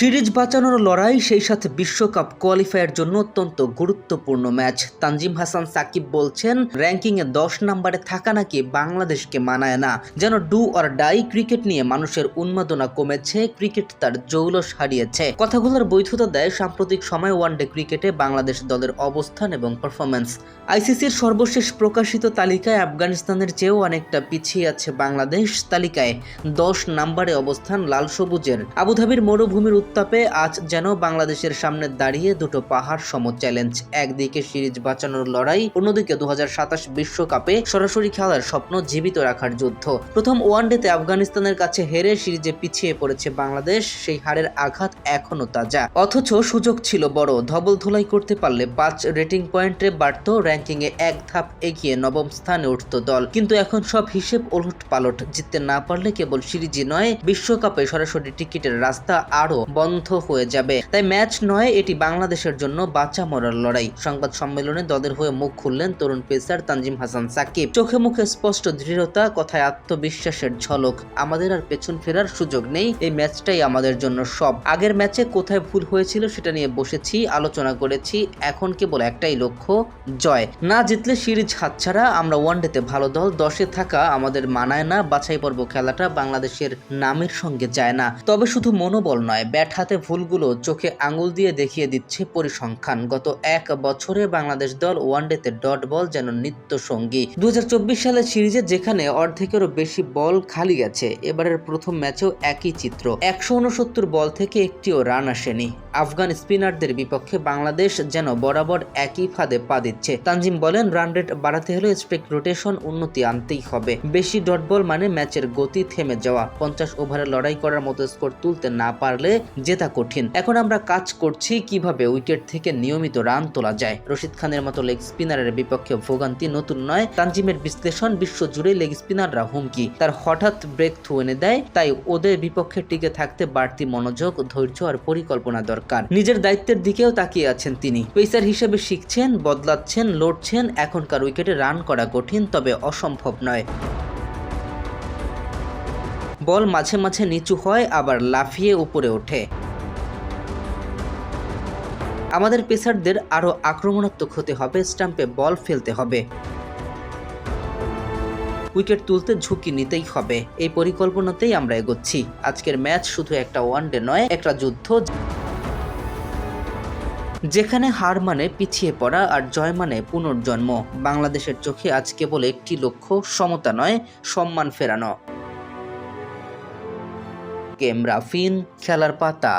Series বাঁচানোর লড়াই, সেই সাথে বিশ্বকাপ কোয়ালিফায়ার জন্য অত্যন্ত গুরুত্বপূর্ণ ম্যাচ তানজিম হাসান সাকিব বলছেন র্যাঙ্কিংয়ে দশ নম্বরে থাকা নাকি বাংলাদেশকে মানায় না। যেন ডু অর ডাই ক্রিকেট নিয়ে মানুষের উন্মাদনা কমেছে ক্রিকেট তার জৌলস হারিয়েছে। কথাগুলোর বৈধতা দেয়, সাম্প্রতিক সময় ওয়ানডে ক্রিকেটে বাংলাদেশ দলের অবস্থান এবং পারফরম্যান্স আইসিসির সর্বশেষ প্রকাশিত তালিকায় আফগানিস্তানের চেয়েও অনেকটা পিছিয়ে আছে বাংলাদেশ তালিকায়। দশ নম্বরে অবস্থান লাল সবুজের। আবুধাবির মরুভূমির উত্তাপে আজ যেন বাংলাদেশের সামনে দাঁড়িয়ে দুটো পাহাড় সম চ্যালেঞ্জ। একদিকে সিরিজ বাঁচানোর লড়াই, অন্যদিকে দু বিশ্বকাপে সরাসরি খেলার স্বপ্ন জীবিত রাখার যুদ্ধ। প্রথম ওয়ানডেতে আফগানিস্তানের কাছে হেরে সিরিজে পিছিয়ে পড়েছে বাংলাদেশ, সেই হারের আঘাত এখনও তাজা। অথচ সুযোগ ছিল বড়, ধবল ধুলাই করতে পারলে পাঁচ রেটিং পয়েন্টে বাড়ত, র্যাঙ্কিংয়ে এক ধাপ এগিয়ে নবম স্থানে উঠত দল। কিন্তু এখন সব হিসেব ওলট পালট জিততে না পারলে কেবল সিরিজই নয়, বিশ্বকাপে সরাসরি টিকিটের রাস্তা আরও বন্ধ হয়ে যাবে। তাই ম্যাচ নয়, এটি বাংলাদেশের জন্য বাঁচা মরার লড়াই। সংবাদ সম্মেলনে দলের হয়ে মুখ খুললেন তরুণ পেসার তানজিম হাসান সাকিব। চোখে মুখে স্পষ্ট দৃঢ়তা, কথায় আত্মবিশ্বাসের ঝলক। আমাদের আর পেছন ফেরার সুযোগ নেই, এই ম্যাচটাই আমাদের জন্য সব। আগের ম্যাচে কোথায় ভুল হয়েছিল সেটা নিয়ে বসেছি, আলোচনা করেছি, এখন কেবল একটাই লক্ষ্য, জয়। না জিতলে সিরিজ হাতছাড়া, আমরা ওয়ানডেতে ভালো দল, দশে থাকা আমাদের মানায় না বাছাই পর্ব খেলাটা বাংলাদেশের নামের সঙ্গে যায় না। তবে শুধু মনোবল নয় ব্যাট হাতে ভুলগুলো চোখে আঙুল দিয়ে দেখিয়ে দিচ্ছে পরিসংখ্যান। গত এক বছরে বাংলাদেশ দল ওয়ানডেতে ডট বল যেন নিত্য সঙ্গী দু সালের সিরিজে যেখানে অর্ধেকেরও বেশি বল খালি গেছে, এবারের প্রথম ম্যাচেও একই চিত্র। একশো উনসত্তর বল থেকে একটিও রান আসেনি। আফগান স্পিনারদের বিপক্ষে বাংলাদেশ যেন বরাবর একই ফাঁদে পা দিচ্ছে। তানজিম বলেন, রান রেট বাড়াতে হলে স্ট্রিক রোটেশন উন্নতি আনতেই হবে। বেশি ডট বল মানে ম্যাচের গতি থেমে যাওয়া। পঞ্চাশ ওভারে লড়াই করার মতো স্কোর তুলতে না পারলে জেতা কঠিন। এখন আমরা কাজ করছি কীভাবে উইকেট থেকে নিয়মিত রান তোলা যায়। রশিদ খানের মতো লেগ স্পিনারের বিপক্ষে ভোগান্তি নতুন নয়, তানজিমের বিশ্লেষণ বিশ্ব জুড়ে লেগ স্পিনাররা হুমকি। তার হঠাৎ ব্রেক থ্রু এনে দেয়, তাই ওদের বিপক্ষে টিকে থাকতে বাড়তি মনোযোগ, ধৈর্য আর পরিকল্পনা দরকার। নিজের দায়িত্বের দিকেও তাকিয়ে আছেন তিনি। পেসার হিসেবে শিখছেন, বদলাচ্ছেন, লড়ছেন, এখনকার উইকেটে রান করা কঠিন, তবে অসম্ভব নয়। বল মাঝে মাঝে নিচু হয়, আবার লাফিয়ে উপরে ওঠে। আমাদের পেসারদের আরও আক্রমণাত্মক হতে হবে, স্টাম্পে বল ফেলতে হবে। উইকেট তুলতে ঝুঁকি নিতেই হবে, এই পরিকল্পনাতেই আমরা এগোচ্ছি। আজকের ম্যাচ শুধু একটা ওয়ানডে নয়, একটা যুদ্ধ। যেখানে হার মানে পিছিয়ে পড়া আর জয় মানে পুনর্জন্ম। বাংলাদেশের চোখে আজ কেবল একটি লক্ষ্য, সমতা নয়, সম্মান ফেরানো। কেম রাফিন খেলার পাতা।